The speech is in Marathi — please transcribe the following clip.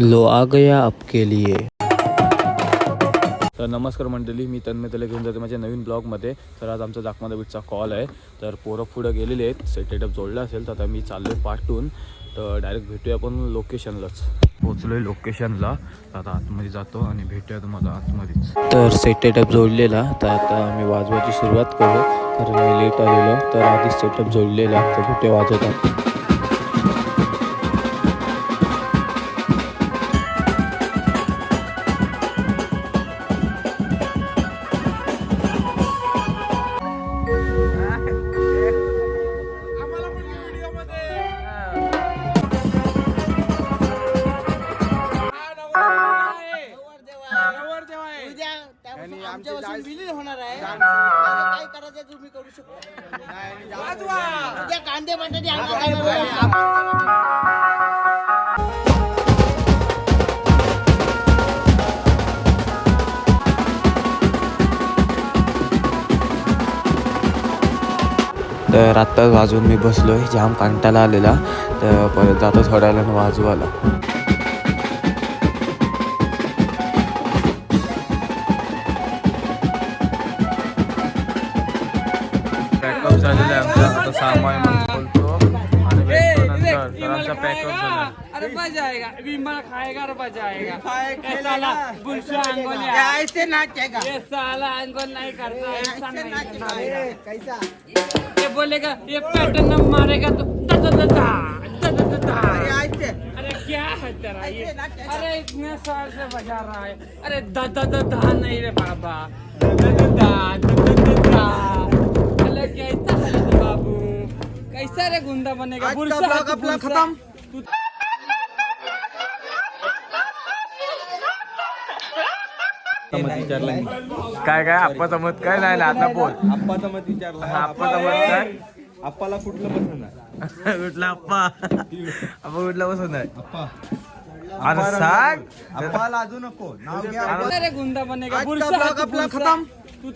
लो आ गया आपके लिए. तर नमस्कार मंडळी मी तन्मय त्याला घेऊन जातो माझ्या नवीन ब्लॉगमध्ये. तर आज आमचा जाकमादा बीटचा कॉल आहे. तर पोरं पुढं गेलेले आहेत. सेटेटअप जोडलं असेल तर आता मी चाललो आहे पाठवून तर डायरेक्ट भेटूया आपण लोकेशनलाच पोचलो आहे लोकेशनला तर आता आतमध्ये जातो आणि भेटूया तुम्हाला आतमध्येच. तर सेटअप जोडलेला. तर आता आम्ही वाजवायची सुरुवात करू. कारण मी लेट आलेलो. तर आधीच सेटअप जोडलेला. तर भेटूया वाजवतात त्यापासून आमच्यापासून विलीन होणार आहे. आता काय करायचं तुम्ही करू शकता? उद्या कांदे बटाटे आणा तर आत्ताच वाजवून मी बसलो आहे जाम कंटाळा आलेला. तर परत जातो थोड्या वेळानं वाजवायला. पॅकअप झालेलं आहे आमचं आता सामान बोलतो आणि भेटतो नंतर तर आमचा पॅकअप झाला अरे मज़ा आएगा विमल खाएगा और मज़ा आएगा ये साला बुलशा अंगोल ऐसे नाचेगा ये साला अंगोल नहीं करता ऐसा नहीं करता कैसा ये बोलेगा ये पैटर्न मारेगा तो दा दा दा दा दा दा दा ऐसे अरे क्या है तेरा ये अरे इतने साल से बजा रहा है अरे दा दा दा दा नहीं रे बाबा दा दा कैसा रे गुंडा बनेगा. आज का है ब्लॉग तू, अपना। खत्म। तू काय काय? आप्पाचा मत काय? नाही ना आता बोल. आप्पाचा मत विचारला. आप्पाचा मत काय? आप्पाला कुठलं पसंत आहे आप्पा? आप्पा कुठला बसून आहे? आप्पा. अरे सांग. आप्पा लाजू नको. नाव घ्या. गुंडा बनेगा. आज का बुलशा है ब्लॉग तू, बुलशा। खत्म।